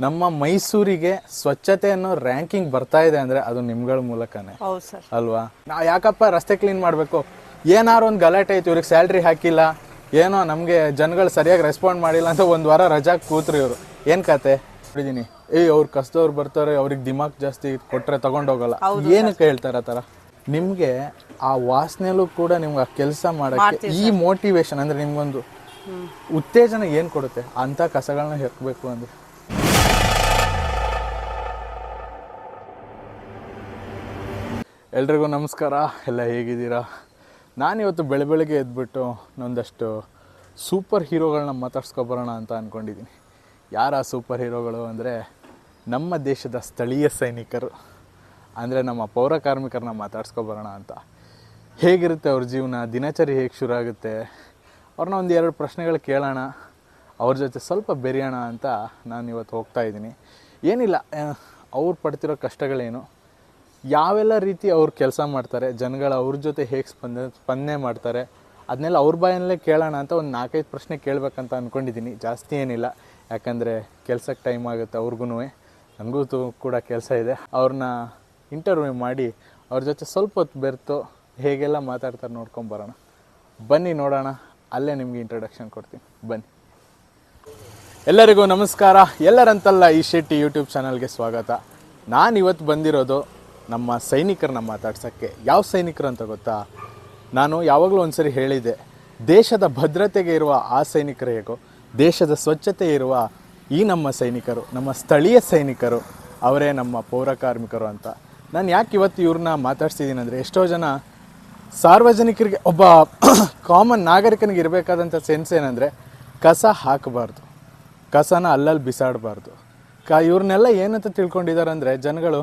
ನಮ್ಮ ಮೈಸೂರಿಗೆ ಸ್ವಚ್ಛತೆ ಅನ್ನೋ ರ್ಯಾಂಕಿಂಗ್ ಬರ್ತಾ ಇದೆ ಅಂದ್ರೆ ಅದು ನಿಮ್ಗಳ ಮೂಲಕನೇ. ಹೌದು ಸರ್. ಅಲ್ವಾ? ನಾವ್ ಯಾಕಪ್ಪ ರಸ್ತೆ ಕ್ಲೀನ್ ಮಾಡಬೇಕು? ಏನಾರು ಒಂದು ಗಲಾಟೆ ಆಯ್ತು ಇವ್ರಿಗೆ ಸ್ಯಾಲ್ರಿ ಹಾಕಿಲ್ಲ ಏನೋ ನಮಗೆ ಜನಗಳು ಸರಿಯಾಗಿ ರೆಸ್ಪಾಂಡ್ ಮಾಡಿಲ್ಲ ಅಂತ ಒಂದ್ ವಾರ ರಜಾ ಕೂತ್ರಿ ಇವರು. ಏನು ಕತೆ? ನೋಡಿದೀನಿ. ಏಯ್ ಅವ್ರು ಕಸದವ್ರು ಬರ್ತಾರೆ ಅವ್ರಿಗೆ ದಿಮಾಕ್ ಜಾಸ್ತಿ ಕೊಟ್ರೆ ತಗೊಂಡೋಗಲ್ಲ. ಏನಕ್ಕೆ ಹೇಳ್ತಾರೆ ಆ ಥರ? ನಿಮಗೆ ಆ ವಾಸನೆಲೂ ಕೂಡ ನಿಮ್ಗೆ ಆ ಕೆಲಸ ಮಾಡಕ್ಕೆ ಈ ಮೋಟಿವೇಶನ್ ಅಂದ್ರೆ ನಿಮ್ಗೊಂದು ಉತ್ತೇಜನ ಏನು ಕೊಡುತ್ತೆ? ಅಂಥ ಕಸಗಳನ್ನ ಹೆಕ್ಬೇಕು ಅಂದ್ರೆ. ಎಲ್ರಿಗೂ ನಮಸ್ಕಾರ. ಎಲ್ಲ ಹೇಗಿದ್ದೀರಾ? ನಾನಿವತ್ತು ಬೆಳೆ ಬೆಳಗ್ಗೆ ಎದ್ಬಿಟ್ಟು ಒಂದಷ್ಟು ಸೂಪರ್ ಹೀರೋಗಳನ್ನ ಮಾತಾಡ್ಸ್ಕೊಬರೋಣ ಅಂತ ಅಂದ್ಕೊಂಡಿದ್ದೀನಿ ಯಾರ ಆ ಸೂಪರ್ ಹೀರೋಗಳು ಅಂದರೆ ನಮ್ಮ ದೇಶದ ಸ್ಥಳೀಯ ಸೈನಿಕರು. ಅಂದರೆ ನಮ್ಮ ಪೌರ ಕಾರ್ಮಿಕರನ್ನ ಮಾತಾಡ್ಸ್ಕೊಬರೋಣ ಅಂತ. ಹೇಗಿರುತ್ತೆ ಅವ್ರ ಜೀವನ? ದಿನಚರಿ ಹೇಗೆ ಶುರು ಆಗುತ್ತೆ? ಅವ್ರನ್ನ ಒಂದು ಎರಡು ಪ್ರಶ್ನೆಗಳು ಕೇಳೋಣ. ಅವ್ರ ಜೊತೆ ಸ್ವಲ್ಪ ಬೆರೆಯೋಣ ಅಂತ ನಾನು ಇವತ್ತು ಹೋಗ್ತಾ ಇದ್ದೀನಿ. ಏನಿಲ್ಲ ಅವ್ರು ಪಡ್ತಿರೋ ಕಷ್ಟಗಳೇನು? ಯಾವೆಲ್ಲ ರೀತಿ ಅವ್ರು ಕೆಲಸ ಮಾಡ್ತಾರೆ, ಜನಗಳ ಅವ್ರ ಜೊತೆ ಹೇಗೆ ಸ್ಪಂದ, ಸ್ಪಂದನೆ ಮಾಡ್ತಾರೆ ಅದನ್ನೆಲ್ಲ ಅವ್ರ ಬಾಯಲ್ಲೇ ಕೇಳೋಣ ಅಂತ ಒಂದು ನಾಲ್ಕೈದು ಪ್ರಶ್ನೆ ಕೇಳಬೇಕಂತ ಅಂದ್ಕೊಂಡಿದ್ದೀನಿ ಜಾಸ್ತಿ ಏನಿಲ್ಲ. ಯಾಕಂದರೆ ಕೆಲ್ಸಕ್ಕೆ ಟೈಮ್ ಆಗುತ್ತೆ ಅವ್ರಿಗೂ ನನಗೂ ತು- ಕೂಡ ಕೆಲಸ ಇದೆ. ಅವ್ರನ್ನ ಇಂಟರ್ವ್ಯೂ ಮಾಡಿ ಅವ್ರ ಜೊತೆ ಸ್ವಲ್ಪ ಹೊತ್ತು ಬೆರೆತು ಹೇಗೆಲ್ಲ ಮಾತಾಡ್ತಾರೆ ನೋಡ್ಕೊಂಬರೋಣ ಬನ್ನಿ ನೋಡೋಣ. ಅಲ್ಲೇ ನಿಮಗೆ ಇಂಟ್ರೊಡಕ್ಷನ್ ಕೊಡ್ತೀನಿ. ಬನ್ನಿ. ಎಲ್ಲರಿಗೂ ನಮಸ್ಕಾರ. ಎಲ್ಲರಂತಲ್ಲ ಈ ಶೆಟ್ಟಿ ಯೂಟ್ಯೂಬ್ ಚಾನಲ್ಗೆ ಸ್ವಾಗತ. ನಾನು ಇವತ್ತು ಬಂದಿರೋದು ನಮ್ಮ ಸೈನಿಕರನ್ನ ಮಾತಾಡ್ಸೋಕ್ಕೆ. ಯಾವ ಸೈನಿಕರು ಅಂತ ಗೊತ್ತಾ? ನಾನು ಯಾವಾಗಲೂ ಒಂದ್ಸರಿ ಹೇಳಿದೆ ದೇಶದ ಭದ್ರತೆಗೆ ಇರುವ ಆ ಸೈನಿಕರು ಹೇಗೋ, ದೇಶದ ಸ್ವಚ್ಛತೆ ಇರುವ ಈ ನಮ್ಮ ಸೈನಿಕರು, ನಮ್ಮ ಸ್ಥಳೀಯ ಸೈನಿಕರು, ಅವರೇ ನಮ್ಮ ಪೌರ ಕಾರ್ಮಿಕರು ಅಂತ. ನಾನು ಯಾಕೆ ಇವತ್ತು ಇವ್ರನ್ನ ಮಾತಾಡ್ಸಿದ್ದೀನಿ ಅಂದರೆ, ಎಷ್ಟೋ ಜನ ಸಾರ್ವಜನಿಕರಿಗೆ, ಒಬ್ಬ ಕಾಮನ್ ನಾಗರಿಕನಿಗೆ ಇರಬೇಕಾದಂಥ ಸೆನ್ಸ್ ಏನಂದರೆ, ಕಸ ಹಾಕಬಾರ್ದು. ಕಸನ ಅಲ್ಲಲ್ಲಿ ಬಿಸಾಡಬಾರ್ದು. ಕ ಇವ್ರನ್ನೆಲ್ಲ ಏನಂತ ತಿಳ್ಕೊಂಡಿದ್ದಾರೆ ಅಂದರೆ ಜನಗಳು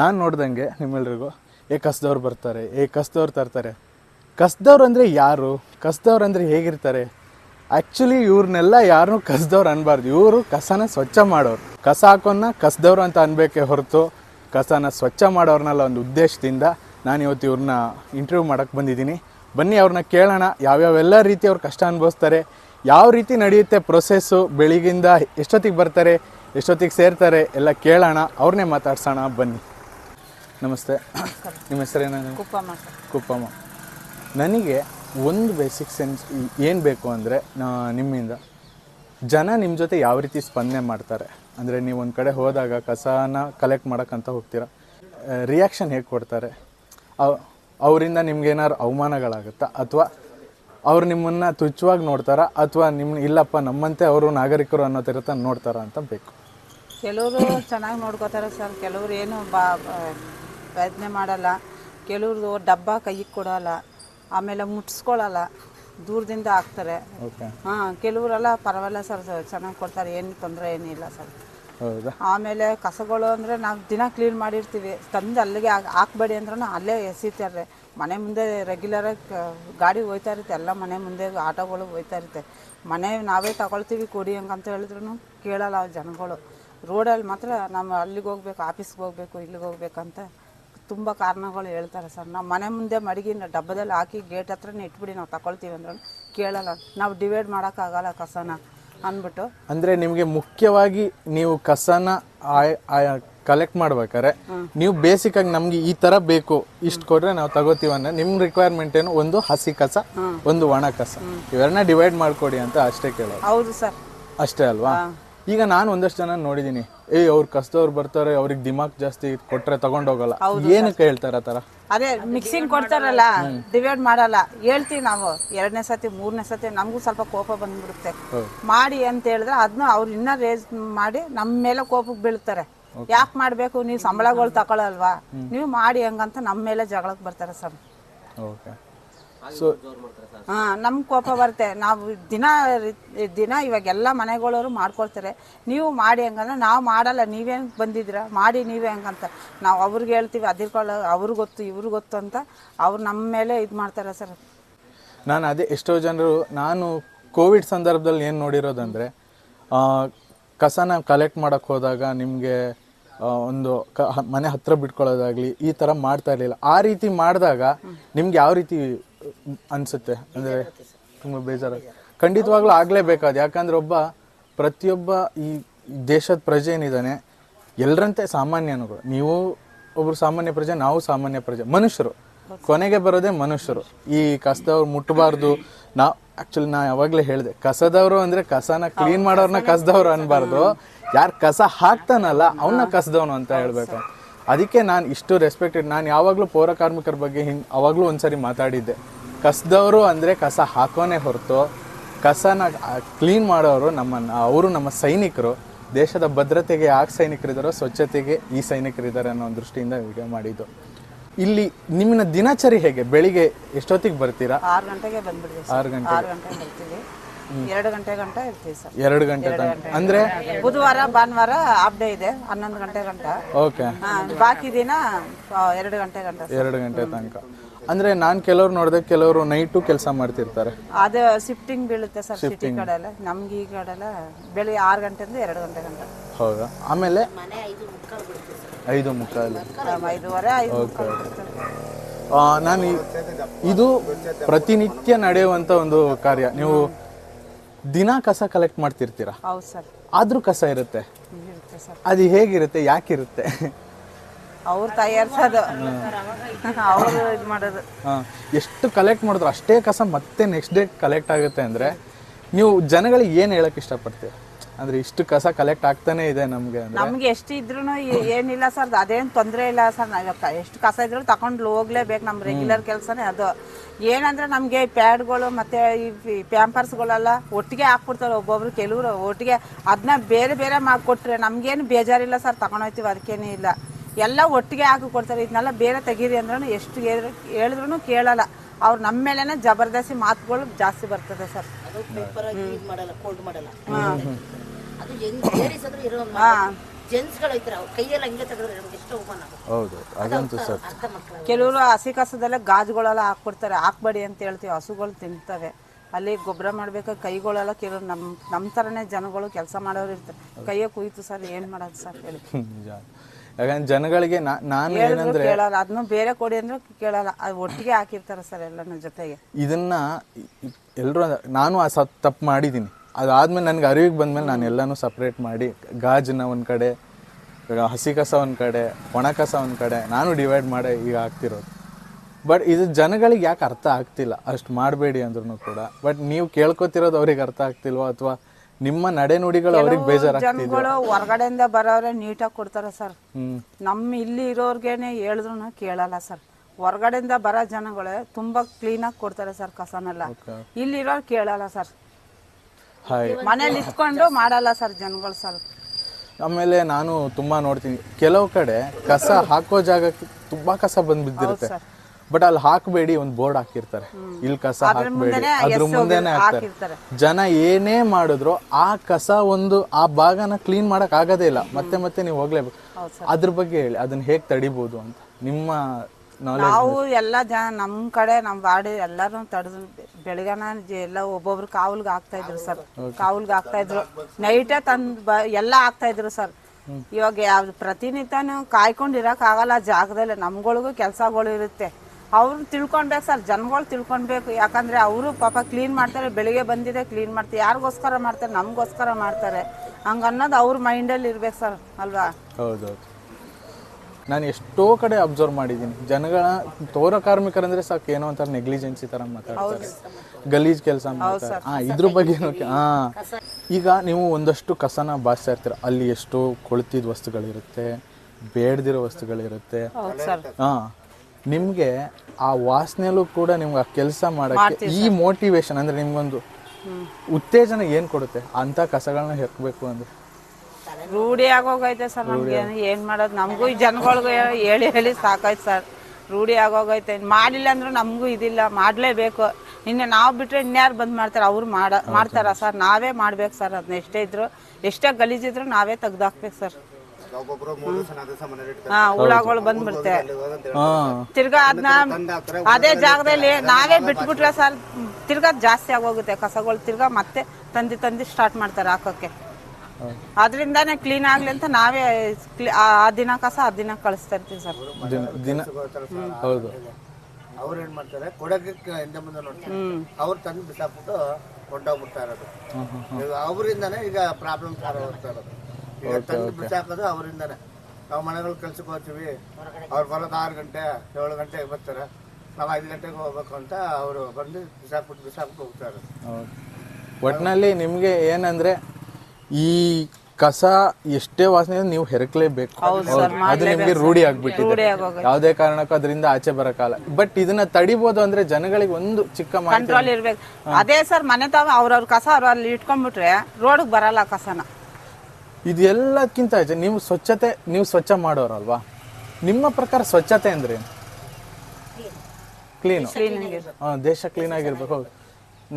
ನಾನು ನೋಡ್ದಂಗೆ ನಿಮ್ಮೆಲ್ರಿಗೂ, ಏ ಕಸ್ದವ್ರು ಬರ್ತಾರೆ, ಏ ಕಸ್ದವ್ರು ತರ್ತಾರೆ. ಕಸ್ದವ್ರು ಅಂದರೆ ಯಾರು? ಕಸ್ದವ್ರು ಅಂದರೆ ಹೇಗಿರ್ತಾರೆ? ಆ್ಯಕ್ಚುಲಿ ಇವ್ರನ್ನೆಲ್ಲ ಯಾರನ್ನೂ ಕಸ್ದವ್ರು ಅನ್ಬಾರ್ದು. ಇವರು ಕಸನ ಸ್ವಚ್ಛ ಮಾಡೋರು. ಕಸ ಹಾಕೋನ್ನ ಕಸ್ದವ್ರು ಅಂತ ಅನ್ಬೇಕೇ ಹೊರತು ಕಸನ ಸ್ವಚ್ಛ ಮಾಡೋರ್ನಲ್ಲ ಒಂದು ಉದ್ದೇಶದಿಂದ ನಾನು ಇವತ್ತು ಇವ್ರನ್ನ ಇಂಟರ್ವ್ಯೂ ಮಾಡೋಕ್ಕೆ ಬಂದಿದ್ದೀನಿ. ಬನ್ನಿ ಅವ್ರನ್ನ ಕೇಳೋಣ, ಯಾವ್ಯಾವೆಲ್ಲ ರೀತಿ ಅವ್ರು ಕಷ್ಟ ಅನುಭವಿಸ್ತಾರೆ, ಯಾವ ರೀತಿ ನಡೆಯುತ್ತೆ ಪ್ರೊಸೆಸ್ಸು ಬೆಳಿಗ್ಗಿಂದ ಎಷ್ಟೊತ್ತಿಗೆ ಬರ್ತಾರೆ, ಎಷ್ಟೊತ್ತಿಗೆ ಸೇರ್ತಾರೆ, ಎಲ್ಲ ಕೇಳೋಣ ಅವ್ರನ್ನೇ ಮಾತಾಡ್ಸೋಣ, ಬನ್ನಿ. ನಮಸ್ತೆ. ನಿಮ್ಮ ಹೆಸರೇನು? ಕುಪ್ಪಮ್ಮ ಕುಪ್ಪಮ್ಮ. ನನಗೆ ಒಂದು ಬೇಸಿಕ್ ಸೆನ್ಸ್ ಏನು ಬೇಕು ಅಂದರೆ ನಿಮ್ಮಿಂದ. ಜನ ನಿಮ್ಮ ಜೊತೆ ಯಾವ ರೀತಿ ಸ್ಪಂದನೆ ಮಾಡ್ತಾರೆ? ಅಂದರೆ ನೀವು ಒಂದು ಕಡೆ ಹೋದಾಗ ಕಸನ ಕಲೆಕ್ಟ್ ಮಾಡೋಕ್ಕಂತ ಹೋಗ್ತೀರಾ? ರಿಯಾಕ್ಷನ್ ಹೇಗೆ ಕೊಡ್ತಾರೆ? ಅವ್ ಅವರಿಂದ ನಿಮ್ಗೇನಾದ್ರು ಅವಮಾನಗಳಾಗುತ್ತಾ? ಅಥವಾ ಅವ್ರು ನಿಮ್ಮನ್ನು ತುಚ್ಛವಾಗಿ ನೋಡ್ತಾರಾ? ಅಥವಾ ನಿಮ್ಮ ಇಲ್ಲಪ್ಪ ನಮ್ಮಂತೆ ಅವರು ನಾಗರಿಕರು ಅನ್ನೋ ಥರ ನೋಡ್ತಾರಾ ಅಂತ ಬೇಕು. ಕೆಲವರು ಚೆನ್ನಾಗಿ ನೋಡ್ಕೋತಾರೆ ಸರ್. ಕೆಲವರು ಏನು ಬಾ ಪ್ರಯತ್ನ ಮಾಡಲ್ಲ. ಕೆಲವ್ರದ್ದು ಡಬ್ಬ ಕೈಗೆ ಕೊಡಲ್ಲ. ಆಮೇಲೆ ಮುಟ್ಸ್ಕೊಳ್ಳಲ್ಲ ದೂರದಿಂದ ಹಾಕ್ತಾರೆ. ಓಕೆ. ಹಾಂ ಕೆಲವರೆಲ್ಲ ಪರವಾಗಿಲ್ಲ ಸರ್ ಚೆನ್ನಾಗಿ ಕೊಡ್ತಾರೆ. ಏನು ತೊಂದರೆ ಏನಿಲ್ಲ ಸರ್. ಹೌದಾ? ಆಮೇಲೆ ಕಸಗಳು ಅಂದರೆ ನಾವು ದಿನ ಕ್ಲೀನ್ ಮಾಡಿರ್ತೀವಿ. ತಂದು ಅಲ್ಲಿಗೆ ಹಾಕ್- ಹಾಕ್ಬೇಡಿ ಅಂದ್ರೂ ಅಲ್ಲೇ ಎಸಿತಾರೆ ಮನೆ ಮುಂದೆ ರೆಗ್ಯುಲರಾಗಿ ಗಾಡಿ ಹೋಯ್ತಾ ಇರುತ್ತೆ. ಎಲ್ಲ ಮನೆ ಮುಂದೆ ಆಟೋಗಳು ಹೋಯ್ತಾ ಇರುತ್ತೆ. ಮನೆ ನಾವೇ ತಗೊಳ್ತೀವಿ ಕೊಡಿ ಹಂಗಂತ ಹೇಳಿದ್ರು ಕೇಳಲ್ಲ ಜನಗಳು. ರೋಡಲ್ಲಿ ಮಾತ್ರ ನಮ್ಮ ಅಲ್ಲಿಗೆ ಹೋಗ್ಬೇಕು ಆಫೀಸ್ಗೆ ಹೋಗ್ಬೇಕು ಇಲ್ಲಿಗೆ ಹೋಗ್ಬೇಕಂತ ತುಂಬ ಕಾರಣಗಳು ಹೇಳ್ತಾರೆ ಸರ್. ನಾವು ಮನೆ ಮುಂದೆ ಮಡಗಿನ ಡಬ್ಬದಲ್ಲಿ ಹಾಕಿ ಗೇಟ್ ಹತ್ರನೇ ಇಟ್ಬಿಡಿ ನಾವು ತಗೊಳ್ತೀವಿ ಅಂದ್ರೆ ಕೇಳಲ್ಲ. ನಾವು ಡಿವೈಡ್ ಮಾಡೋಕ್ಕಾಗಲ್ಲ ಕಸನ ಅಂದ್ಬಿಟ್ಟು. ಅಂದ್ರೆ ನಿಮಗೆ ಮುಖ್ಯವಾಗಿ ನೀವು ಕಸನ ಕಲೆಕ್ಟ್ ಮಾಡ್ಬೇಕಾರೆ ನೀವು ಬೇಸಿಕ್ ಆಗಿ ನಮ್ಗೆ ಈ ತರ ಬೇಕು ಇಷ್ಟು ಕೊಟ್ರೆ ನಾವು ತಗೋತೀವಿ ಅಂದ್ರೆ ನಿಮ್ ರಿಕ್ವೈರ್ಮೆಂಟ್ ಏನು? ಒಂದು ಹಸಿ ಕಸ ಒಂದು ಒಣ ಕಸ. ಇವೆರಡನ್ನ ಡಿವೈಡ್ ಮಾಡ್ಕೊಡಿ ಅಂತ ಅಷ್ಟೇ ಕೇಳೋದು. ಹೌದು ಸರ್. ಅಷ್ಟೇ ಅಲ್ವಾ? ಈಗ ನಾನು ಒಂದಷ್ಟು ಜನ ನೋಡಿದೀನಿ. ಏ ಅವ್ರು ಕಸದವ್ರು ಬರ್ತಾರೆ ಅವ್ರಿಗೆ ದಿಮಾಕ್ ಜಾಸ್ತಿ ಕೊಟ್ರೆ ತಗೊಂಡೋಗಲ್ಲ. ಏನಕ್ಕೆ ಹೇಳ್ತಾರೆ ಆ ತರ ಅದೇ ಮಿಕ್ಸಿಂಗ್ ಕೊಡ್ತಾರಲ್ಲ ಡಿವೈಡ್ ಮಾಡಲ್ಲ. ಹೇಳ್ತೀವಿ ನಾವು ಎರಡನೇ ಸತಿ ಮೂರನೇ ಸತಿ ನಮಗೂ ಸ್ವಲ್ಪ ಕೋಪ ಬಂದ್ಬಿಡುತ್ತೆ. ಮಾಡಿ ಅಂತ ಹೇಳಿದ್ರೆ ಅದನ್ನ ಅವ್ರು ಇನ್ನ ರೇಸ್ ಮಾಡಿ ನಮ್ಮ ಮೇಲೆ ಕೋಪಕ್ಕೆ ಬೀಳ್ತಾರೆ. ಯಾಕೆ ಮಾಡಬೇಕು? ನೀವು ಸಂಬಳಗಳು ತಗೊಳಲ್ವಾ? ನೀವು ಮಾಡಿ ಹಂಗಂತ ನಮ್ಮ ಮೇಲೆ ಜಗಳಕ್ಕೆ ಬರ್ತಾರೆ ಸರ್. ಓಕೆ ಸೊ ಹಾ ನಮ್ಗೆ ಕೋಪ ಬರುತ್ತೆ. ನಾವು ದಿನ ದಿನ ಇವಾಗ ಎಲ್ಲ ಮನೆಗಳವರು ಮಾಡ್ಕೊಳ್ತಾರೆ. ನೀವು ಮಾಡಿ ಹಂಗಂದ್ರೆ ನಾವು ಮಾಡಲ್ಲ ನೀವೇನು ಬಂದಿದ್ರ ಮಾಡಿ ನೀವೇ ಹಂಗಂತ. ನಾವು ಅವ್ರಿಗೆ ಹೇಳ್ತೀವಿ ಅದಿರ್ಕೊಳ್ಳೋ ಅವ್ರಿಗೆ ಗೊತ್ತು ಇವ್ರಿಗೆ ಗೊತ್ತು ಅಂತ ಅವ್ರು ನಮ್ಮ ಮೇಲೆ ಇದು ಮಾಡ್ತಾರೆ ಸರ್ ನಾನು ಅದೇ ಎಷ್ಟೋ ಜನರು ನಾನು ಕೋವಿಡ್ ಸಂದರ್ಭದಲ್ಲಿ ಏನು ನೋಡಿರೋದಂದರೆ ಕಸನ ಕಲೆಕ್ಟ್ ಮಾಡೋಕ್ಕೆ ಹೋದಾಗ ನಿಮಗೆ ಒಂದು ಕ ಮನೆ ಹತ್ರ ಬಿಟ್ಕೊಳ್ಳೋದಾಗಲಿ ಈ ಥರ ಮಾಡ್ತಾ ಇರಲಿಲ್ಲ. ಆ ರೀತಿ ಮಾಡಿದಾಗ ನಿಮ್ಗೆ ಯಾವ ರೀತಿ ಅನಿಸುತ್ತೆ. ಅಂದರೆ ತುಂಬ ಬೇಜಾರ. ಖಂಡಿತವಾಗ್ಲೂ ಆಗಲೇಬೇಕಾದ ಯಾಕಂದ್ರೆ ಒಬ್ಬ ಪ್ರತಿಯೊಬ್ಬ ಈ ದೇಶದ ಪ್ರಜೆ ಏನಿದ್ದಾನೆ ಎಲ್ಲರಂತೆ ಸಾಮಾನ್ಯನುಗಳು ನೀವು ಒಬ್ರು ಸಾಮಾನ್ಯ ಪ್ರಜೆ ನಾವು ಸಾಮಾನ್ಯ ಪ್ರಜೆ. ಮನುಷ್ಯರು. ಕೊನೆಗೆ ಬರೋದೇ ಮನುಷ್ಯರು. ಈ ಕಸದವ್ರು ಮುಟ್ಟಬಾರ್ದು. ನಾ ಆಕ್ಚುಲಿ ನಾ ಯಾವಾಗಲೇ ಹೇಳಿದೆ ಕಸದವರು ಅಂದ್ರೆ ಕಸನ ಕ್ಲೀನ್ ಮಾಡೋರ್ನ ಕಸದವ್ರು ಅನ್ಬಾರ್ದು. ಯಾರು ಕಸ ಹಾಕ್ತಾನಲ್ಲ ಅವನ್ನ ಕಸದವನು ಅಂತ ಹೇಳ್ಬೇಕು. ಅದಕ್ಕೆ ನಾನು ಇಷ್ಟು ರೆಸ್ಪೆಕ್ಟೆಡ್ ನಾನು ಯಾವಾಗಲೂ ಪೌರ ಕಾರ್ಮಿಕರ ಬಗ್ಗೆ ಹಿಂಗೆ ಅವಾಗಲೂ ಒಂದ್ಸರಿ ಮಾತಾಡಿದ್ದೆ. ಕಸದವರು ಅಂದರೆ ಕಸ ಹಾಕೋನೇ ಹೊರತು ಕಸನ ಕ್ಲೀನ್ ಮಾಡೋರು ನಮ್ಮನ್ನು ಅವರು ನಮ್ಮ ಸೈನಿಕರು. ದೇಶದ ಭದ್ರತೆಗೆ ಯಾಕೆ ಸೈನಿಕರಿದ್ದಾರೋ ಸ್ವಚ್ಛತೆಗೆ ಈ ಸೈನಿಕರಿದ್ದಾರೆ ಅನ್ನೋ ಒಂದು ದೃಷ್ಟಿಯಿಂದ ವಿಡಿಯೋ ಮಾಡಿದ್ದು. ಇಲ್ಲಿ ನಿಮ್ಮನ್ನ ದಿನಚರಿ ಹೇಗೆ? ಬೆಳಿಗ್ಗೆ ಎಷ್ಟೊತ್ತಿಗೆ ಬರ್ತೀರಾ? ಆರು ಗಂಟೆಗೆ ಬಂದ್ಬಿಡ್ತೀವಿ ಆರು ಗಂಟೆ ಎರಡು ಗಂಟೆ ಗಂಟ ಇರ್ತೀವಿ ಸರ್. ಎರಡು ಗಂಟೆ ತನಕ. ಅಂದರೆ? ಬುಧವಾರ ಭಾನುವಾರ ಹಾಫ್ ಡೇ ಇದೆ ಹನ್ನೊಂದು ಗಂಟೆ ಗಂಟ. ಓಕೆ. ಹಾ, ಬಾಕಿ ದಿನ ಆ, ಎರಡು ಗಂಟೆ ಗಂಟ ಸರ್. ಎರಡು ಗಂಟೆ ತನಕ. ಅಂದ್ರೆ ನಾನು ಕೆಲವ್ರು ನೋಡಿದೆ ಕೆಲವರು ನೈಟು ಕೆಲಸ ಮಾಡ್ತಿರ್ತಾರೆ. ಅದು ಶಿಫ್ಟಿಂಗ್ ಬೀಳುತ್ತೆ ಸರ್ ಸಿಟಿ ಕಡೆ ಎಲ್ಲ ನಮ್ಗೆ ಈ ಕಡೆ ಎಲ್ಲ ಬೆಳಿಗ್ಗೆ ಆರು ಗಂಟೆಯಿಂದ ಎರಡು ಗಂಟೆ ಗಂಟ. ಹೌದಾ? ಆಮೇಲೆ? ಐದು ಮುಕ್ಕಾಲು ಆ, ಐದೂವರೆ ಐದು ಮುಕ್ಕಾಲು ಬಿಡ್ತಾರೆ. ಆ, ನಾನು ಈ- ಇದು ಪ್ರತಿನಿತ್ಯ ನಡೆಯುವಂತ ಒಂದು ಕಾರ್ಯ. ನೀವು ದಿನ ಕಸ ಕಲೆಕ್ಟ್ ಮಾಡ್ತಿರ್ತೀರಾ? ಹೌದು ಸರ್. ಆದ್ರೂ ಕಸ ಇರುತ್ತೆ. ಇರುತ್ತೆ ಸರ್. ಅದು ಹೇಗಿರುತ್ತೆ ಯಾಕಿರುತ್ತೆ? ಅವ್ರು ತಯಾರಿಸೋದು. ಅವರು ಇದು ಮಾಡೋದು. ಹಾ. ಎಷ್ಟು ಕಲೆಕ್ಟ್ ಮಾಡಿದ್ರು ಅಷ್ಟೇ ಕಸ ಮತ್ತೆ ನೆಕ್ಸ್ಟ್ ಡೇ ಕಲೆಕ್ಟ್ ಆಗುತ್ತೆ ಅಂದ್ರೆ ನೀವು ಜನಗಳಿಗೆ ಏನು ಹೇಳಕ್ ಇಷ್ಟಪಡ್ತೀರಾ? ಅಂದ್ರೆ ಇಷ್ಟು ಕಸ ಕಲೆಕ್ಟ್ ಆಗ್ತಾನೆ ಇದೆ ನಮ್ಗೆ ನಮ್ಗೆ ಎಷ್ಟು ಇದ್ರು ಏನಿಲ್ಲ ಸರ್ ಅದೇನು ತೊಂದರೆ ಇಲ್ಲ ಸರ್ ನಾವ್ ಎಷ್ಟು ಕಸ ಇದ್ರು ತಗೊಂಡು ಹೋಗ್ಲೇಬೇಕು ನಮ್ಮ ರೆಗ್ಯುಲರ್ ಕೆಲಸನೇ ಅದು. ಏನಂದ್ರೆ ನಮಗೆ ಪ್ಯಾಡ್ಗಳು ಮತ್ತೆ ಈ ಪ್ಯಾಂಪರ್ಸ್ಗಳೆಲ್ಲ ಒಟ್ಟಿಗೆ ಹಾಕ್ಬಿಡ್ತಾರೆ ಒಬ್ಬೊಬ್ರು ಕೆಲವರು. ಒಟ್ಟಿಗೆ ಅದನ್ನ ಬೇರೆ ಬೇರೆ ಮಾಡಿಕೊಟ್ರೆ ನಮ್ಗೇನು ಬೇಜಾರಿಲ್ಲ ಸರ್ ತಗೊಂಡೋಗ್ತೀವಿ ಅದಕ್ಕೇನು ಇಲ್ಲ. ಎಲ್ಲ ಒಟ್ಟಿಗೆ ಹಾಕಿ ಕೊಡ್ತಾರೆ. ಇದನ್ನೆಲ್ಲ ಬೇರೆ ತೆಗೀರಿ ಅಂದ್ರೂ ಎಷ್ಟು ಹೇಳಿದ್ರು ಕೇಳಲ್ಲ. ಅವ್ರು ನಮ್ಮ ಮೇಲೇ ಜಬರ್ದಸ್ತಿ ಮಾತುಗಳು ಜಾಸ್ತಿ ಬರ್ತದೆ ಸರ್ ಅದು ಪೇಪರ್ ಇದು ಮಾಡಲ್ಲ ಕೋಲ್ಡ್ ಮಾಡಲ್ಲ. ಅದು ಲೇಡೀಸ್ ಅಂದ್ರೆ ಇರೋ ಜೆಂಟ್ಸ್ಗಳು ಐತಾರೆ ಅವ್ರ ಕೈಯಲ್ಲಿ ಹಂಗೆ ತೆಗೆದ್ರೆ ನಮ್ಗೆ ಎಷ್ಟು ಅವಮಾನ ಆಗುತ್ತೆ. ಹೌದು ಅದಂತೂ ಅರ್ಥ ಮಕ್ಕಳು ಕೆಲವರು ಹಸಿ ಕಸದಲ್ಲೇ ಗಾಜುಗಳೆಲ್ಲ ಹಾಕ್ಬಿಡ್ತಾರೆ ಹಾಕ್ಬೇಡಿ ಅಂತ ಹೇಳ್ತೀವಿ ಹಸುಗಳು ತಿಂತವೆ. ಅಲ್ಲಿ ಗೊಬ್ಬರ ಮಾಡ್ಬೇಕು ಕೈಗಳೆಲ್ಲ ಕೆಲವರು ನಮ್ಮ ನಮ್ಮ ಥರನೇ ಜನಗಳು ಕೆಲಸ ಮಾಡೋರು ಇರ್ತಾರೆ. ಕೈಯೇ ಕುಯ್ತು ಸರ್ ಏನು ಮಾಡೋದು ಸರ್ ಹೇಳಿ. ನಿಜ. ಯಾಕಂದ್ರೆ ಜನಗಳಿಗೆ ನಾ- ನಾನು ಹೇಳಿದ್ರು ಏನಂದ್ರೆ ಕೇಳಲ್ಲ. ಅದನ್ನು ಬೇರೆ ಕೊಡಿ ಅಂದ್ರೆ ಕೇಳಲ್ಲ. ಅದು ಒಟ್ಟಿಗೆ ಹಾಕಿರ್ತಾರೆ ಸರ್ ಎಲ್ಲನೂ ಜೊತೆಗೆ. ಇದನ್ನ ಎಲ್ಲರೂ ನಾನು ಆ ಸತ್ ತಪ್ಪು ಮಾಡಿದ್ದೀನಿ ಅದಾದ್ಮೇಲೆ ನನಗೆ ಅರಿವಿಗೆ ಬಂದ್ಮೇಲೆ ನಾನು ಎಲ್ಲನೂ ಸಪ್ರೇಟ್ ಮಾಡಿ ಗಾಜಿನ ಒಂದು ಕಡೆ ಹಸಿ ಕಸ ಒಂದು ಕಡೆ ಒಣ ಕಸ ಒಂದು ಕಡೆ ನಾನು ಡಿವೈಡ್ ಮಾಡಿ ಈಗ ಆಗ್ತಿರೋದು ಬಟ್ ಇದು ಜನಗಳಿಗೆ ಯಾಕೆ ಅರ್ಥ ಆಗ್ತಿಲ್ಲ? ಅಷ್ಟು ಮಾಡಬೇಡಿ ಅಂದ್ರೂ ಕೂಡ. ಬಟ್ ನೀವು ಕೇಳ್ಕೊತಿರೋದು ಅವ್ರಿಗೆ ಅರ್ಥ ಆಗ್ತಿಲ್ವೋ? ಅಥವಾ ನಿಮ್ಮ ನಡೆನುಡಿಗಳು ಅವ್ರಿಗೆ ಬೇಜಾರಾಗ್ತಿದೆ ಜನಗಳು ಹೊರಗಡೆಯಿಂದ ಬರೋರೆ ನೀಟಾಗಿ ಕೊಡ್ತಾರೆ ಸರ್. ಹ್ಮ್. ನಮ್ಮ ಇಲ್ಲಿ ಇರೋರ್ಗೇನೆ ಹೇಳಿದ್ರು ಕೇಳಲ್ಲ ಸರ್. ಹೊರಗಡೆಯಿಂದ ಬರೋ ಜನಗಳೇ ಕ್ಲೀನ್ ಕ್ಲೀನಾಗಿ ಕೊಡ್ತಾರೆ ಸರ್ ಕಸನೆಲ್ಲ. ಇಲ್ಲಿ ಇಲ್ಲಿರೋರು ಕೇಳಲ್ಲ ಸರ್. ಹಾಯ್. ಮನೇಲಿ ಇಟ್ಕೊಂಡು ಮಾಡಲ್ಲ ಸರ್ ಜನಗಳು ಸರ್. ಆಮೇಲೆ ನಾನು ತುಂಬಾ ನೋಡ್ತೀನಿ. ಕೆಲವು ಕಡೆ ಕಸ ಹಾಕೋ ಜಾಗಕ್ಕೆ ತುಂಬಾ ಕಸ ಬಂದ್ ಬಿದ್ದಿರುತ್ತೆ ಸರ್. ಬಟ್ ಅಲ್ಲಿ ಹಾಕಬೇಡಿ ಒಂದು ಬೋರ್ಡ್ ಹಾಕಿರ್ತಾರೆ. ಇಲ್ಲಿ ಕಸ ಹಾಕಬೇಡಿ. ಅದ್ರ ಮುಂದೆನೆ ಹಾಕ್ತಾರೆ. ಜನ ಏನೇ ಮಾಡಿದ್ರು ಆ ಕಸ ಒಂದು ಆ ಭಾಗನ ಕ್ಲೀನ್ ಮಾಡಕ್ ಆಗದೇ ಇಲ್ಲ. ಮತ್ತೆ ಮತ್ತೆ ನೀವು ಹೋಗ್ಲೇಬೇಕು. ಅದ್ರ ಬಗ್ಗೆ ಹೇಳಿ ಅದನ್ನ ಹೇಗ್ ತಡಿಬಹುದು ಅಂತ. ನಿಮ್ಮ ನಾವು ಎಲ್ಲ ಜನ ನಮ್ಮ ಕಡೆ ನಮ್ಮ ವಾರ್ಡ್ ಎಲ್ಲರೂ ತಡೆದು ಬೆಳಗನ ಎಲ್ಲ ಒಬ್ಬೊಬ್ರು ಕಾವಲ್ಗೆ ಹಾಕ್ತಾ ಇದ್ರು ಸರ್. ಕಾವಲ್ಗೆ ಹಾಕ್ತಾ ಇದ್ರು. ನೈಟೇ ತಂದು ಬ ಎಲ್ಲ ಹಾಕ್ತಾ ಇದ್ರು ಸರ್. ಇವಾಗ ಯಾವ್ದು ಪ್ರತಿನಿತ್ಯನೂ ಕಾಯ್ಕೊಂಡಿರಕ್ ಆಗಲ್ಲ ಜಾಗದಲ್ಲಿ. ನಮ್ಗಳಿಗೂ ಕೆಲ್ಸಗಳು ಇರುತ್ತೆ. ಅವ್ರು ತಿಳ್ಕೊಳ್ಬೇಕು ಸರ್ ಜನಗಳು ತಿಳ್ಕೊಳ್ಬೇಕು ಯಾಕಂದ್ರೆ ಅವರು ಪಾಪ ಕ್ಲೀನ್ ಮಾಡ್ತಾರೆ ಬೆಳಿಗ್ಗೆ ಬಂದಿದೆ ಕ್ಲೀನ್ ಮಾಡ್ತಾರೆ. ಯಾರಿಗೋಸ್ಕರ ಮಾಡ್ತಾರೆ? ನಮಗೋಸ್ಕರ ಮಾಡ್ತಾರೆ. ಹಂಗ ಅನ್ನೋದು ಅವ್ರ ಮೈಂಡಲ್ಲಿ ಇರ್ಬೇಕು ಸರ್ ಅಲ್ವಾ? ಹೌದೌದು. ನಾನು ಎಷ್ಟೋ ಕಡೆ ಅಬ್ಸರ್ವ್ ಮಾಡಿದ್ದೀನಿ. ಜನಗಳ ತೋರ ಕಾರ್ಮಿಕರಂದ್ರೆ ಸಾಕು ಏನೋ ಒಂಥರ ನೆಗ್ಲಿಜೆನ್ಸಿ ತರ ಮಾತಾಡ್ತಾರೆ. ಗಲೀಜ್ ಕೆಲಸ ಮಾಡ್ತಾರೆ ಹಾ ಇದ್ರ ಬಗ್ಗೆ ಹಾ. ಈಗ ನೀವು ಒಂದಷ್ಟು ಕಸನ ಬಾಸ್ತಾ ಇರ್ತೀರ. ಅಲ್ಲಿ ಎಷ್ಟೋ ಕೊಳ್ತಿದ ವಸ್ತುಗಳಿರುತ್ತೆ ಬೇಡದಿರೋ ವಸ್ತುಗಳಿರುತ್ತೆ. ಹಾ. ನಿಮ್ಗೆ ಆ ವಾಸನೆಲೂ ಕೂಡ ನಿಮ್ಗೆ ಆ ಕೆಲಸ ಮಾಡಕ್ಕೆ ಈ ಮೋಟಿವೇಶನ್ ಅಂದ್ರೆ ನಿಮ್ಗೊಂದು ಉತ್ತೇಜನ ಏನ್ ಕೊಡುತ್ತೆ? ಅಂತ ಕಸಗಳನ್ನ ಹೆಕ್ಕಬೇಕು ಅಂದ್ರೆ. ರೂಢಿ ಆಗೋಗೈತೆ ಸರ್ ನಮ್ಗೆ. ಏನ್ ಮಾಡೋದು? ನಮಗೂ ಈ ಜನಗಳ್ಗೆ ಹೇಳಿ ಹೇಳಿ ಸಾಕಾಯ್ತು ಸರ್. ರೂಢಿ ಆಗೋಗೈತೆ. ಮಾಡಿಲ್ಲ ಅಂದ್ರೆ ನಮಗೂ ಇದಿಲ್ಲ. ಮಾಡಲೇಬೇಕು. ಇನ್ನು ನಾವು ಬಿಟ್ರೆ ಇನ್ಯಾರು ಬಂದ್ ಮಾಡ್ತಾರೆ? ಅವ್ರು ಮಾಡ ಮಾಡ್ತಾರ ಸರ್. ನಾವೇ ಮಾಡ್ಬೇಕು ಸರ್. ಅದನ್ನ ಎಷ್ಟೇ ಇದ್ರು ಎಷ್ಟೇ ಗಲೀಜಿದ್ರು ನಾವೇ ತೆಗ್ದಾಕ್ಬೇಕು ಸರ್. ಹಾ ಹುಳಗಳು ಬಂದ್ಬಿಡುತ್ತೆ. ತಿರ್ಗಾ ಅದನ್ನ ಅದೇ ಜಾಗದಲ್ಲಿ ನಾವೇ ಬಿಟ್ಬಿಟ್ರೆ ಸರ್ ತಿರ್ಗಾ ಜಾಸ್ತಿ ಆಗೋಗುತ್ತೆ. ಕಸಗಳು ತಿರ್ಗಾ ಮತ್ತೆ ತಂದಿ ತಂದಿ ಸ್ಟಾರ್ಟ್ ಮಾಡ್ತಾರೆ ಹಾಕೋಕೆ ಅದ್ರಿಂದಾನೇ ಕ್ಲೀನ್ ಆಗ್ಲಿ ಅಂತ ನಾವೇ ಆ ದಿನ ಕಸ ಆ ದಿನ ಕಳಿಸ್ತಾ ಇರ್ತೀವಿ ಸರ್. ದಿನ ದಿನ ಹೌದು. ಅವ್ರು ಏನ್ ಮಾಡ್ತಾರೆ ಕೊಡಕ್ಕೆ ಹಿಂದೆ ಮುಂದೆ ನೋಡ್ತಾರೆ. ಅವ್ರು ತಂದು ಬಿಸಾಕ್ಬಿಟ್ಟು ಕೊಂಡೋಗ್ಬಿಡ್ತಾ ಇರೋದು. ಅವರಿಂದಾನೇ ಈಗ ಪ್ರಾಬ್ಲಮ್ ಸಾರ್ ಹೋಗ್ತಾ ಇರೋದು. ಈಗ ತಂದು ಬಿಸಾಕೋದು ಅವರಿಂದನೇ. ನಾವು ಮನೆಗಳು ಕೆಲ್ಸಕ್ಕೆ ಹೋಗ್ತೀವಿ. ಅವ್ರು ಬರೋದು ಆರು ಗಂಟೆ ಏಳು ಗಂಟೆಗೆ ಬರ್ತಾರೆ. ನಾವು ಐದು ಗಂಟೆಗೆ ಹೋಗ್ಬೇಕು ಅಂತ ಅವರು ಬಂದು ಬಿಸಾಕ್ಬಿಟ್ಟು ಬಿಸಾಕ್ಬಿಟ್ಟು ಹೋಗ್ತಾರೆ. ಒಟ್ಟಿನಲ್ಲಿ ನಿಮಗೆ ಏನಂದ್ರೆ ಈ ಕಸ ಎಷ್ಟೇ ವಾಸನೆ ಇದ್ರೂ ನೀವು ಹೆರಕ್ಲೇಬೇಕು. ಅದು ನಿಮ್ಗೆ ರೂಢಿ ಆಗ್ಬಿಟ್ಟಿದೆ. ಯಾವುದೇ ಕಾರಣಕ್ಕೂ ಅದರಿಂದ ಆಚೆ ಬರಕಾಲ ಬಟ್ ಇದನ್ನ ತಡಿಬಹುದು ಅಂದ್ರೆ ಜನಗಳಿಗೆ ಒಂದು ಚಿಕ್ಕ ಕಂಟ್ರೋಲ್ ಇರ್ಬೇಕು. ಅದೇ ಸರ್ ಮನೆ ತಾವ ಅವ್ರವ್ರ ಕಸ ಅವ್ರಲ್ಲಿ ಇಟ್ಕೊಂಡ್ಬಿಟ್ರೆ ರೋಡ್ ಬರಲ್ಲ ಕಸನ. ಇದೆಲ್ಲಕ್ಕಿಂತ ಹೆಚ್ಚು ನೀವು ಸ್ವಚ್ಛತೆ ನೀವು ಸ್ವಚ್ಛ ಮಾಡೋರಲ್ವಾ? ನಿಮ್ಮ ಪ್ರಕಾರ ಸ್ವಚ್ಛತೆ ಅಂದ್ರೆ ಕ್ಲೀನ್ ದೇಶ ಕ್ಲೀನ್ ಆಗಿರ್ಬೇಕು ನಾನ್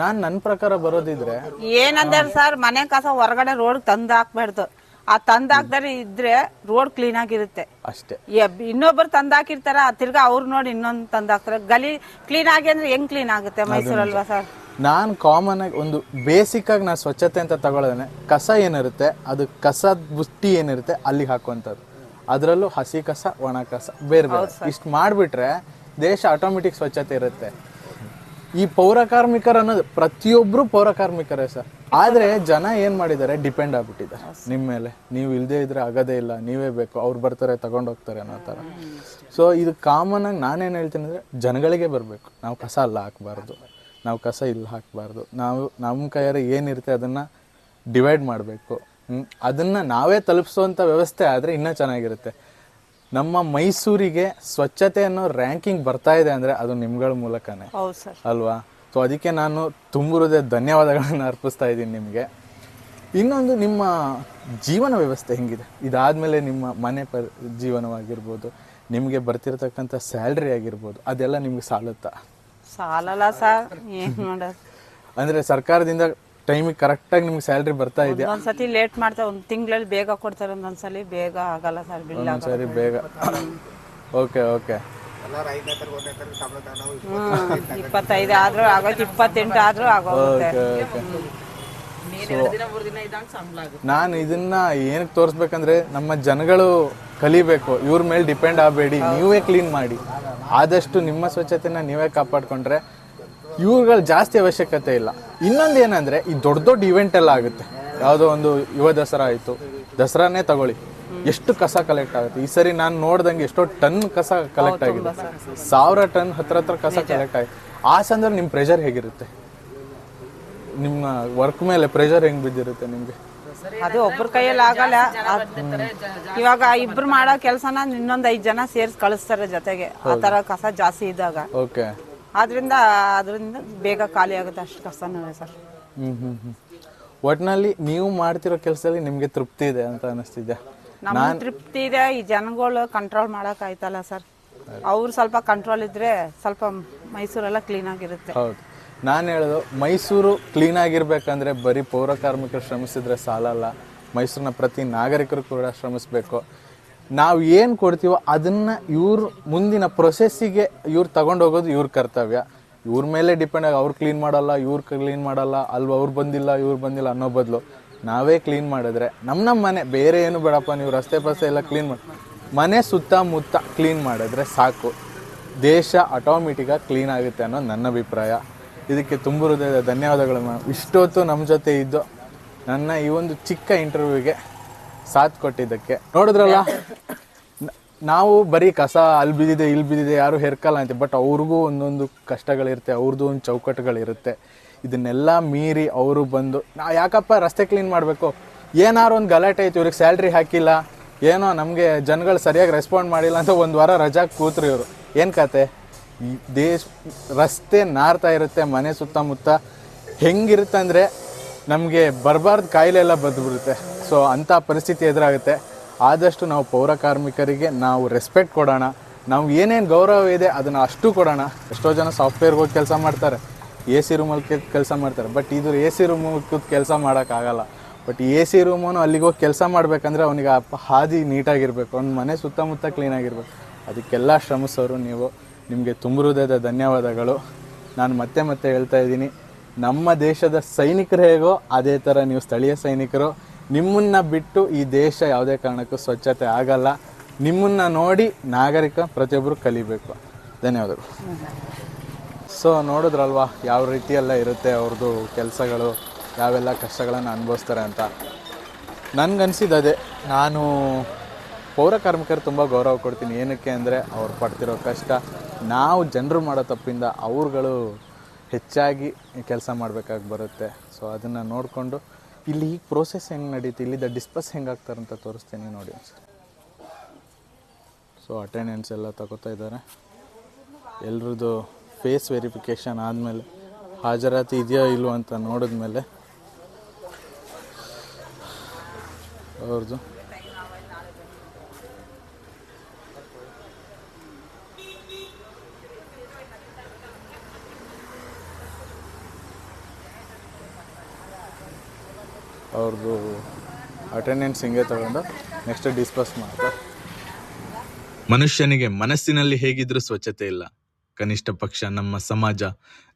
ನಾನು ನನ್ನ ಪ್ರಕಾರ ಬರೋದಿದ್ರೆ ಏನಂದ್ರೆ ಸರ್ ಮನೆ ಕಸ ಹೊರಗಡೆ ರೋಡ್ ತಂದು ಹಾಕ್ಬಾರ್ದು. ಆ ತಂದು ಹಾಕ್ದರೆ ಇದ್ರೆ ರೋಡ್ ಕ್ಲೀನ್ ಆಗಿರುತ್ತೆ. ಅಷ್ಟೇ. ಇನ್ನೊಬ್ರು ತಂದಾಕಿರ್ತಾರ ತಿರ್ಗಾ ಅವ್ರು ನೋಡಿ ಇನ್ನೊಂದು ತಂದಾಕ್ತಾರೆ ಗಲಿ ಕ್ಲೀನ್ ಆಗಿ ಅಂದ್ರೆ ಹೆಂಗ್ ಕ್ಲೀನ್ ಆಗುತ್ತೆ ಮೈಸೂರಲ್ವಾ ಸರ್? ನಾನು ಕಾಮನ್ ಆಗಿ ಒಂದು ಬೇಸಿಕ್ ಆಗಿ ನಾನು ಸ್ವಚ್ಛತೆ ಅಂತ ತಗೊಳ್ಳೋದೇ ಕಸ ಏನಿರುತ್ತೆ ಅದು ಕಸದ ಬುಟ್ಟಿ ಏನಿರುತ್ತೆ ಅಲ್ಲಿಗೆ ಹಾಕುವಂಥದ್ದು. ಅದರಲ್ಲೂ ಹಸಿ ಕಸ ಒಣ ಕಸ ಬೇರೆ ಬೇರೆ. ಇಷ್ಟು ಮಾಡಿಬಿಟ್ರೆ ದೇಶ ಆಟೋಮೆಟಿಕ್ ಸ್ವಚ್ಛತೆ ಇರುತ್ತೆ. ಈ ಪೌರ ಕಾರ್ಮಿಕರು ಅನ್ನೋದು ಪ್ರತಿಯೊಬ್ಬರು ಪೌರ ಕಾರ್ಮಿಕರೇ ಸರ್. ಆದರೆ ಜನ ಏನು ಮಾಡಿದ್ದಾರೆ ಡಿಪೆಂಡ್ ಆಗಿಬಿಟ್ಟಿದ್ದಾರೆ. ನಿಮ್ಮ ಮೇಲೆ. ನೀವು ಇಲ್ಲದೇ ಇದ್ರೆ ಆಗೋದೇ ಇಲ್ಲ ನೀವೇ ಬೇಕು ಅವ್ರು ಬರ್ತಾರೆ ಹೋಗ್ತಾರೆ ಅನ್ನೋ ಥರ. ಸೊ ಇದು ಕಾಮನ್ ಆಗಿ ನಾನೇನು ಹೇಳ್ತೀನಿ ಅಂದರೆ ಜನಗಳಿಗೆ ಬರಬೇಕು. ನಾವು ಕಸ ಅಲ್ಲ ಹಾಕ್ಬಾರ್ದು. ನಾವು ಕಸ ಇಲ್ಲಿ ಹಾಕಬಾರ್ದು. ನಾವು ನಮ್ಮ ಕೈಯಾರೆ ಏನಿರುತ್ತೆ ಅದನ್ನು ಡಿವೈಡ್ ಮಾಡಬೇಕು. ಅದನ್ನು ನಾವೇ ತಲುಪಿಸುವಂಥ ವ್ಯವಸ್ಥೆ ಆದರೆ ಇನ್ನೂ ಚೆನ್ನಾಗಿರುತ್ತೆ. ನಮ್ಮ ಮೈಸೂರಿಗೆ ಸ್ವಚ್ಛತೆ ಅನ್ನೋ ರ್ಯಾಂಕಿಂಗ್ ಬರ್ತಾ ಇದೆ ಅಂದರೆ ಅದು ನಿಮ್ಗಳ ಮೂಲಕನೇ. ಅಲ್ವಾ? ಸೊ ಅದಕ್ಕೆ ನಾನು ತುಂಬಿರೋದೇ ಧನ್ಯವಾದಗಳನ್ನು ಅರ್ಪಿಸ್ತಾ ಇದ್ದೀನಿ ನಿಮಗೆ. ಇನ್ನೊಂದು ನಿಮ್ಮ ಜೀವನ ವ್ಯವಸ್ಥೆ ಹೆಂಗಿದೆ? ಇದಾದಮೇಲೆ ನಿಮ್ಮ ಮನೆ ಪರ್ ಜೀವನವಾಗಿರ್ಬೋದು ನಿಮಗೆ ಬರ್ತಿರತಕ್ಕಂಥ ಸ್ಯಾಲ್ರಿ ಆಗಿರ್ಬೋದು ಅದೆಲ್ಲ ನಿಮ್ಗೆ ಸಾಲುತ್ತಾ? ಸಾಲಲ್ಲ ಸರ್. ಏನ್ ಮಾಡೋದು? ಅಂದ್ರೆ ಸರ್ಕಾರದಿಂದ ಟೈಮಿಗೆ ಕರೆಕ್ಟಾಗಿ ನಿಮ್ಗೆ ಸ್ಯಾಲ್ರಿ ಬರ್ತಾ ಇದೆ ಒಂದ್ಸತಿ ಲೇಟ್ ಮಾಡ್ತಾ ಒಂದ್ ತಿಂಗಳಲ್ಲಿ ಬೇಗ ಕೊಡ್ತಾರೆ ಒಂದೊಂದ್ಸಲಿ ಬೇಗ ಆಗಲ್ಲ ಸರ್ ಬಿಲ್ ಸರಿ ಬೇಗ. ಓಕೆ ಓಕೆ ಇಪ್ಪತ್ತೈದು ಆದ್ರೂ ಆಗೋಯ್ತು ಇಪ್ಪತ್ತೆಂಟು ಆದ್ರೂ ಆಗೋಗುತ್ತೆ. ಓಕೆ ಓಕೆ ನಾನು ಇದನ್ನ ಏನಕ್ಕೆ ತೋರಿಸ್ಬೇಕಂದ್ರೆ ನಮ್ಮ ಜನಗಳು ಕಲಿಬೇಕು. ಇವ್ರ ಮೇಲೆ ಡಿಪೆಂಡ್ ಆಗಬೇಡಿ. ನೀವೇ ಕ್ಲೀನ್ ಮಾಡಿ. ಆದಷ್ಟು ನಿಮ್ಮ ಸ್ವಚ್ಛತೆನ ನೀವೇ ಕಾಪಾಡ್ಕೊಂಡ್ರೆ ಇವ್ರುಗಳು ಜಾಸ್ತಿ ಅವಶ್ಯಕತೆ ಇಲ್ಲ. ಇನ್ನೊಂದು ಏನಂದ್ರೆ ಈ ದೊಡ್ಡ ದೊಡ್ಡ ಇವೆಂಟ್ ಎಲ್ಲ ಆಗುತ್ತೆ. ಯಾವುದೋ ಒಂದು ಯುವ ದಸರಾ ಆಯಿತು. ದಸರಾನೇ ತಗೊಳ್ಳಿ. ಎಷ್ಟು ಕಸ ಕಲೆಕ್ಟ್ ಆಗುತ್ತೆ. ಈ ಸರಿ ನಾನು ನೋಡ್ದಂಗೆ ಎಷ್ಟೋ ಟನ್ ಕಸ ಕಲೆಕ್ಟ್ ಆಗಿದೆ. ಸಾವಿರ ಟನ್ ಹತ್ರ ಹತ್ರ ಕಸ ಕಲೆಕ್ಟ್ ಆಗಿದೆ ಆ ಸಂದರ್ಭ ನಿಮ್ಮ ಪ್ರೆಷರ್ ಹೇಗಿರುತ್ತೆ? ನಿಮ್ಮ ವರ್ಕ್ ಮೇಲೆ ಪ್ರೆಷರ್ ಹೆಂಗೆ ಬಿದ್ದಿರುತ್ತೆ ನಿಮ್ಗೆ? ಅದು ಒಬ್ರ ಕೈಯಲ್ಲಿ ಆಗಲ್ಲ. ಅದ್- ಇವಾಗ ಇಬ್ರು ಮಾಡೋ ಕೆಲಸನ ಇನ್ನೊಂದ್ ಐದ್ ಜನ ಸೇರ್ಸ್ ಕಳಿಸ್ತಾರೆ ಜೊತೆಗೆ. ಆ ತರ ಕಸ ಜಾಸ್ತಿ ಇದ್ದಾಗ. ಓಕೆ. ಆದ್ರಿಂದ ಅದರಿಂದ ಬೇಗ ಖಾಲಿ ಆಗುತ್ತೆ ಅಷ್ಟು ಕಸನೂ ಸರ್. ಹ್ಮ್ ಹ್ಮ್ ಹ್ಮ್. ಒಟ್ನಲ್ಲಿ ನೀವು ಮಾಡ್ತಿರೋ ಕೆಲಸದಲ್ಲಿ ನಿಮ್ಗೆ ತೃಪ್ತಿ ಇದೆ ಅಂತ ಅನಿಸ್ತಿದೆ ನಮ್ಮ ತೃಪ್ತಿ ಇದೆ ಈ ಜನಗಳು ಕಂಟ್ರೋಲ್ ಮಾಡಕ್ ಆಯ್ತಲ್ಲ ಸರ್. ಅವ್ರು ಸ್ವಲ್ಪ ಕಂಟ್ರೋಲ್ ಇದ್ರೆ ಸ್ವಲ್ಪ ಮೈಸೂರೆಲ್ಲ ಕ್ಲೀನ್ ಆಗಿರುತ್ತೆ. ಹೌದು. ನಾನು ಹೇಳೋದು, ಮೈಸೂರು ಕ್ಲೀನ್ ಆಗಿರ್ಬೇಕಂದ್ರೆ ಬರೀ ಪೌರ ಕಾರ್ಮಿಕರು ಶ್ರಮಿಸಿದ್ರೆ ಸಾಲಲ್ಲ. ಮೈಸೂರಿನ ಪ್ರತಿ ನಾಗರಿಕರು ಕೂಡ ಶ್ರಮಿಸಬೇಕು. ನಾವು ಏನು ಕೊಡ್ತೀವೋ ಅದನ್ನು ಇವ್ರ ಮುಂದಿನ ಪ್ರೊಸೆಸ್ಸಿಗೆ ಇವ್ರು ತಗೊಂಡೋಗೋದು ಇವ್ರ ಕರ್ತವ್ಯ. ಇವ್ರ ಮೇಲೆ ಡಿಪೆಂಡ್ ಆಗಿ ಅವ್ರು ಕ್ಲೀನ್ ಮಾಡಲ್ಲ, ಇವ್ರು ಕ್ಲೀನ್ ಮಾಡಲ್ಲ, ಅಲ್ವ ಅವ್ರು ಬಂದಿಲ್ಲ, ಇವ್ರು ಬಂದಿಲ್ಲ ಅನ್ನೋ ಬದಲು. ನಾವೇ ಕ್ಲೀನ್ ಮಾಡಿದ್ರೆ ನಮ್ಮ ನಮ್ಮ ಮನೆ, ಬೇರೆ ಏನು ಬೇಡಪ್ಪ, ನೀವು ರಸ್ತೆ ಪಸ್ತೆ ಎಲ್ಲ ಕ್ಲೀನ್ ಮಾಡಿ, ಮನೆ ಸುತ್ತಮುತ್ತ ಕ್ಲೀನ್ ಮಾಡಿದ್ರೆ ಸಾಕು. ದೇಶ ಆಟೋಮೆಟಿಕಾಗಿ ಕ್ಲೀನ್ ಆಗುತ್ತೆ ಅನ್ನೋದು ನನ್ನ ಅಭಿಪ್ರಾಯ. ಇದಕ್ಕೆ ತುಂಬ ಹೃದಯದ ಧನ್ಯವಾದಗಳು ಮ್ಯಾಮ್ ಇಷ್ಟೊತ್ತು ನಮ್ಮ ಜೊತೆ ಇದ್ದು ನನ್ನ ಈ ಒಂದು ಚಿಕ್ಕ ಇಂಟರ್ವ್ಯೂಗೆ ಸಾಥ್ ಕೊಟ್ಟಿದ್ದಕ್ಕೆ. ನೋಡಿದ್ರಲ್ಲ ನಾವು ಬರೀ ಕಸ ಅಲ್ಲಿ ಬಿದ್ದಿದೆ, ಇಲ್ಲಿ ಬಿದ್ದಿದೆ, ಯಾರು ಹೆರ್ಕಲ್ಲ ಅಂತ, ಬಟ್ ಅವ್ರಿಗೂ ಒಂದೊಂದು ಕಷ್ಟಗಳಿರುತ್ತೆ ಅವ್ರದ್ದು ಒಂದು ಚೌಕಟ್ಟುಗಳಿರುತ್ತೆ. ಇದನ್ನೆಲ್ಲ ಮೀರಿ ಅವರು ಬಂದು, ನಾ ಯಾಕಪ್ಪ ರಸ್ತೆ ಕ್ಲೀನ್ ಮಾಡಬೇಕು? ಏನಾರು ಒಂದು ಗಲಾಟೆ ಆಯ್ತು, ಇವ್ರಿಗೆ ಸ್ಯಾಲ್ರಿ ಹಾಕಿಲ್ಲ, ಏನೋ ನಮಗೆ ಜನಗಳು ಸರಿಯಾಗಿ ರೆಸ್ಪಾಂಡ್ ಮಾಡಿಲ್ಲ ಅಂತ ಒಂದು ವಾರ ರಜಾ ಕೂತ್ರು ಇವರು. ಏನು ಕತೆ? ದೇಶ ರಸ್ತೆ ನಾರ್ತಾ ಇರುತ್ತೆ, ಮನೆ ಸುತ್ತಮುತ್ತ. ಹೆಂಗಿರುತ್ತೆ ಅಂದರೆ ನಮಗೆ ಬರಬಾರ್ದು ಕಾಯಿಲೆ ಎಲ್ಲ ಬದ್ಬಿಡುತ್ತೆ ಸೊ ಅಂಥ ಪರಿಸ್ಥಿತಿ ಎದುರಾಗುತ್ತೆ. ಆದಷ್ಟು ನಾವು ಪೌರ ಕಾರ್ಮಿಕರಿಗೆ ನಾವು ರೆಸ್ಪೆಕ್ಟ್ ಕೊಡೋಣ. ನಾವು ಏನೇನು ಗೌರವ ಇದೆ ಅದನ್ನು ಅಷ್ಟು ಕೊಡೋಣ. ಎಷ್ಟೋ ಜನ ಸಾಫ್ಟ್ವೇರ್ಗೆ ಹೋಗಿ ಕೆಲಸ ಮಾಡ್ತಾರೆ. ಎ ಸಿ ರೂಮಲ್ಲಿ ಕೆಲಸ ಮಾಡ್ತಾರೆ. ಬಟ್ ಇದು ಎ ಸಿ ರೂಮ್ ಕೂತ್ ಕೆಲಸ ಮಾಡೋಕ್ಕಾಗಲ್ಲ ಬಟ್ ಎ ಸಿ ರೂಮನ್ನು ಅಲ್ಲಿಗೆ ಹೋಗಿ ಕೆಲಸ ಮಾಡಬೇಕಂದ್ರೆ ಅವನಿಗೆ ಹಾದಿ ನೀಟಾಗಿರಬೇಕು. ಅವ್ನ ಮನೆ ಸುತ್ತಮುತ್ತ ಕ್ಲೀನಾಗಿರ್ಬೇಕು ಅದಕ್ಕೆಲ್ಲ ಶ್ರಮಿಸೋರು ನೀವು. ನಿಮಗೆ ತುಂಬ ಹೃದಯದ ಧನ್ಯವಾದಗಳು. ನಾನು ಮತ್ತೆ ಮತ್ತೆ ಹೇಳ್ತಾ ಇದ್ದೀನಿ. ನಮ್ಮ ದೇಶದ ಸೈನಿಕರು ಹೇಗೋ ಅದೇ ಥರ ನೀವು ಸ್ಥಳೀಯ ಸೈನಿಕರು, ನಿಮ್ಮನ್ನ ಬಿಟ್ಟು ಈ ದೇಶ ಯಾವುದೇ ಕಾರಣಕ್ಕೂ ಸ್ವಚ್ಛತೆ ಆಗಲ್ಲ. ನಿಮ್ಮನ್ನ ನೋಡಿ ನಾಗರಿಕ ಪ್ರತಿಯೊಬ್ಬರು ಕಲಿಬೇಕು. ಧನ್ಯವಾದಗಳು. ಸೊ ನೋಡಿದ್ರಲ್ವಾ, ಯಾವ ರೀತಿಯೆಲ್ಲ ಇರುತ್ತೆ ಅವ್ರದ್ದು ಕೆಲಸಗಳು, ಯಾವೆಲ್ಲ ಕಷ್ಟಗಳನ್ನು ಅನುಭವಿಸ್ತಾರೆ ಅಂತ. ನನಗನ್ಸಿದ್ದು ಅದೇ, ನಾನು ಪೌರ ಕಾರ್ಮಿಕರು ತುಂಬ ಗೌರವ ಕೊಡ್ತೀನಿ. ಏನಕ್ಕೆ ಅಂದರೆ ಅವ್ರು ಪಡ್ತಿರೋ ಕಷ್ಟ, ನಾವು ಜನರು ಮಾಡೋ ತಪ್ಪಿಂದ ಅವ್ರುಗಳು ಹೆಚ್ಚಾಗಿ ಕೆಲಸ ಮಾಡಬೇಕಾಗಿ ಬರುತ್ತೆ. ಸೊ ಅದನ್ನು ನೋಡಿಕೊಂಡು ಇಲ್ಲಿ ಈಗ ಪ್ರೋಸೆಸ್ ಹೆಂಗೆ ನಡೀತು ಇಲ್ಲಿದ್ದ ಡಿಸ್ಪಸ್ ಹೆಂಗೆ ಆಗ್ತಾರೆ ಅಂತ ತೋರಿಸ್ತೀನಿ ನೋಡಿ. ಸರ್ ಸೊ ಅಟೆಂಡೆನ್ಸ್ ಎಲ್ಲ ತಗೋತಾ ಇದ್ದಾರೆ. ಎಲ್ರದ್ದು ಫೇಸ್ ವೆರಿಫಿಕೇಷನ್ ಆದಮೇಲೆ ಹಾಜರಾತಿ ಇದೆಯೋ ಇಲ್ವೋ ಅಂತ ನೋಡಿದ್ಮೇಲೆ ಅವ್ರದ್ದು ಅವ್ರದ್ದು ಅಟೆಂಡೆನ್ಸ್ ಹಿಂಗೆ ತಗೊಂಡು ನೆಕ್ಸ್ಟ್ ಡಿಸ್ಕಸ್ ಮಾಡ್ತಾರೆ. ಮನುಷ್ಯನಿಗೆ ಮನಸ್ಸಿನಲ್ಲಿ ಹೇಗಿದ್ರೂ ಸ್ವಚ್ಛತೆ ಇಲ್ಲ. ಕನಿಷ್ಠ ಪಕ್ಷ, ನಮ್ಮ ಸಮಾಜ,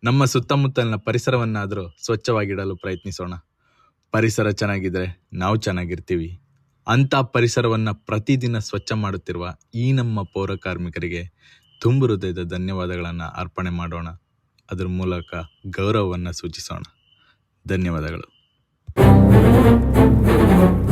ನಮ್ಮ ಸುತ್ತಮುತ್ತಲಿನ ಪರಿಸರವನ್ನಾದರೂ ಸ್ವಚ್ಛವಾಗಿಡಲು ಪ್ರಯತ್ನಿಸೋಣ. ಪರಿಸರ ಚೆನ್ನಾಗಿದ್ರೆ ನಾವು ಚೆನ್ನಾಗಿರ್ತೀವಿ. ಅಂಥ ಪರಿಸರವನ್ನು ಪ್ರತಿದಿನ ಸ್ವಚ್ಛ ಮಾಡುತ್ತಿರುವ ಈ ನಮ್ಮ ಪೌರ ಕಾರ್ಮಿಕರಿಗೆ ತುಂಬು ಹೃದಯದ ಧನ್ಯವಾದಗಳನ್ನು ಅರ್ಪಣೆ ಮಾಡೋಣ. ಅದರ ಮೂಲಕ ಗೌರವವನ್ನು ಸೂಚಿಸೋಣ. ಧನ್ಯವಾದಗಳು. Thank you.